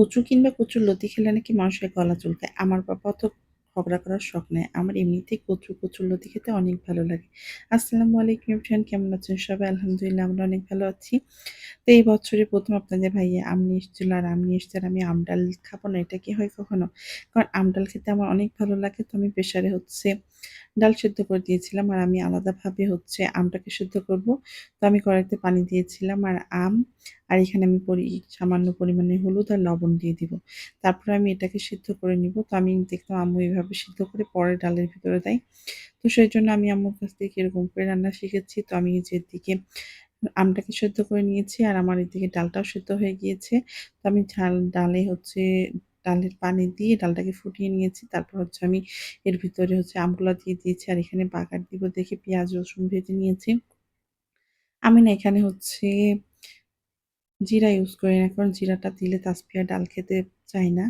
কচু কিংবা কচুর লতি খেলে নাকি মানুষের গলা চুলকায়? আমার বাবা তো ঝগড়া করার শখ নেই। আমার এমনিতেই কচু, কচুর লতি খেতে অনেক ভালো লাগে। আসসালামু আলাইকুম ফ্রেন্ড কেমন আছেন সবাই? আলহামদুলিল্লাহ, আমরা অনেক ভালো আছি। তো এই বছরে প্রথম আপনাদের ভাইয়া আম নিয়ে এসেছিল আর আম নিয়ে এসছে আর আমি আমডাল খাব না, এটা কি হয় কখনো? কারণ আমডাল খেতে আমার অনেক ভালো লাগে, তো আমি প্রেশারে হচ্ছে ডাল সেদ্ধ করে দিয়েছিলাম আর আমি আলাদাভাবে হচ্ছে আমটাকে সেদ্ধ করব। তো আমি কড়াইতে পানি দিয়েছিলাম আর আম আর এখানে আমি পরি, সামান্য পরিমাণে হলুদ আর লবণ দিয়ে দিব। তারপরে আমি এটাকে সিদ্ধ করে নিব। তো আমি দেখলাম আম্মু এইভাবে সিদ্ধ করে পরে ডালের ভিতরে দেয়। তো সেই জন্য আমি আম্মুর কাছ থেকে এরকম করে রান্না শিখেছি। তো আমি যেদিকে আমটাকে সেদ্ধ করে নিয়েছি আর আমার এদিকে ডালটাও সেদ্ধ হয়ে গিয়েছে। তো আমি ঝাল, ডালে হচ্ছে ডালের পানি দিয়ে ডালটাকে ফুটিয়ে নিয়েছি। তারপর হচ্ছে আমি এর ভিতরে হচ্ছে আমগুলা দিয়ে দিয়েছি আর এখানে বাগার দিব দেখে পেঁয়াজ, রসুন ভেজে নিয়েছি। আমি না এখানে হচ্ছে জিরা ইউজ করি না, কারণ জিরাটা দিলে তাসপিয়া ডাল খেতে চাই না।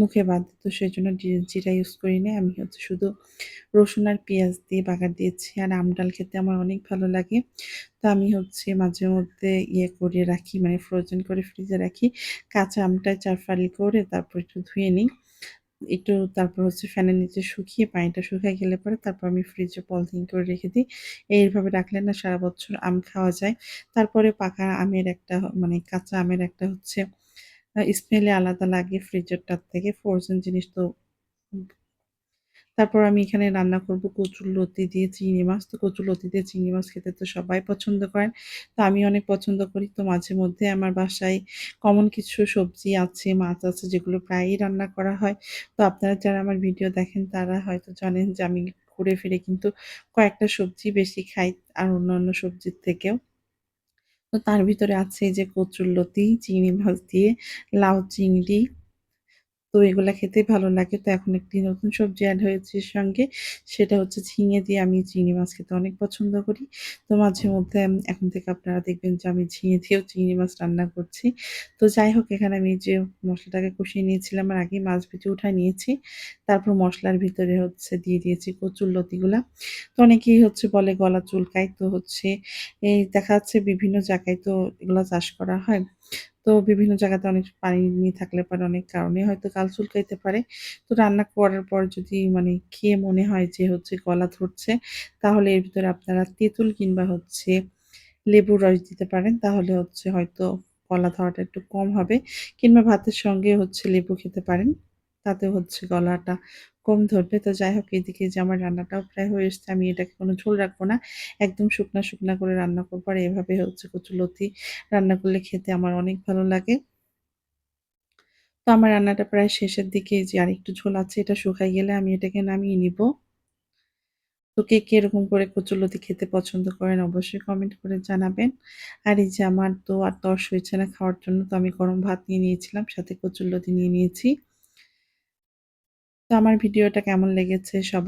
মুখে বাদ, তো সেই জন্য জিরা ইউজ করি না। আমি হচ্ছে শুধু রসুন আর পেঁয়াজ দিয়ে বাগার দিয়েছি, আর আম ডাল খেতে আমার অনেক ভালো লাগে। তো আমি হচ্ছে মাঝে মধ্যে ইয়ে করে রাখি মানে ফ্রোজেন করে ফ্রিজে রাখি। কাঁচা আমটায় চারফালি করে তারপর একটু ধুয়ে নিই। একটু তারপর হচ্ছে ফ্যানের নিচে শুকিয়ে পানিটা শুকিয়ে গেলে পরে তারপর আমি ফ্রিজে পলিথিন করে রেখে দিই। এইভাবে রাখলে না সারা বছর আম খাওয়া যায়। তারপরে পাকা আমের একটা মানে কাঁচা আমের একটা হচ্ছে স্মেলে আলাদা লাগে ফ্রিজেরটার থেকে। ফ্রোজেন জিনিস তো তারপর আমি এখানে রান্না করব কচুর লতি দিয়ে চিংড়ি মাছ। তো কচুর লতি দিয়ে চিংড়ি মাছ খেতে তো সবাই পছন্দ করেন। তো আমি অনেক পছন্দ করি। তো মাঝে মধ্যে আমার বাসায় কমন কিছু সবজি আছে, মাছ আছে যেগুলো প্রায়ই রান্না করা হয়। তো আপনারা যারা আমার ভিডিও দেখেন তারা হয়তো জানেন যে আমি ঘুরে ফিরে কিন্তু কয়েকটা সবজি বেশি খাই আর অন্যান্য সবজির থেকেও। তো তার ভিতরে আছে যে কচুর লতি, চিংড়ি মাছ দিয়ে, লাউ চিংড়ি তো এগুলা খেতে ভালো লাগে। তো এখন একটি নতুন সবজি অ্যাড হয়েছে সঙ্গে। সেটা হচ্ছে ঝিঙে দিয়ে আমি চিংড়ি মাছ খেতে অনেক পছন্দ করি। তো মাঝে মধ্যে এখন থেকে আপনারা দেখবেন যে আমি ঝিঙে দিয়েও চিংড়ি মাছ রান্না করছি। তো যাই হোক, এখানে আমি যে মশলাটাকে কষিয়ে নিয়েছিলাম আর আগেই মাছ ভেজে উঠায় নিয়েছি। তারপর মশলার ভিতরে হচ্ছে দিয়ে দিয়েছি কচুর লতিগুলা। তো অনেকেই হচ্ছে বলে গলা চুলকায়। তো হচ্ছে এই দেখা যাচ্ছে বিভিন্ন জায়গায় তো এগুলো চাষ করা হয়। তো বিভিন্ন জায়গাতে অনেক পানি নিয়ে থাকলে পারে অনেক কারণে। হয়তো গাল চুলকাইতে পারে। তো রান্না করার পর যদি মানে খেয়ে মনে হয় যে হচ্ছে গলা ধরছে, তাহলে এর ভিতরে আপনারা তেঁতুল কিংবা হচ্ছে লেবুর রস দিতে পারেন। তাহলে হচ্ছে হয়তো গলা ধরাটা একটু কম হবে। কিংবা ভাতের সঙ্গে হচ্ছে লেবু খেতে পারেন। তাতে হচ্ছে গলাটা কম ধরবে। তো যাই হোক, এদিকে যে আমার রান্নাটাও প্রায় হয়ে এসছে, আমি এটাকে কোনো ঝোল রাখব না। একদম শুকনা শুকনা করে রান্না করব। আর এভাবে হচ্ছে কচুলতি রান্না করলে খেতে আমার অনেক ভালো লাগে। তো আমার রান্নাটা প্রায় শেষের দিকে যে আর একটু ঝোল আছে, এটা শুকাই গেলে আমি এটাকে নামিয়ে নিব। তো কে কে এরকম করে কচুলতি খেতে পছন্দ করেন অবশ্যই কমেন্ট করে জানাবেন। আর এই যে আমার তো আর তর্স হয়েছে না খাওয়ার জন্য, তো আমি গরম ভাত নিয়ে নিয়েছিলাম, সাথে কচুলতি নিয়ে নিয়েছি। তো আমার ভিডিওটা কেমন লেগেছে সব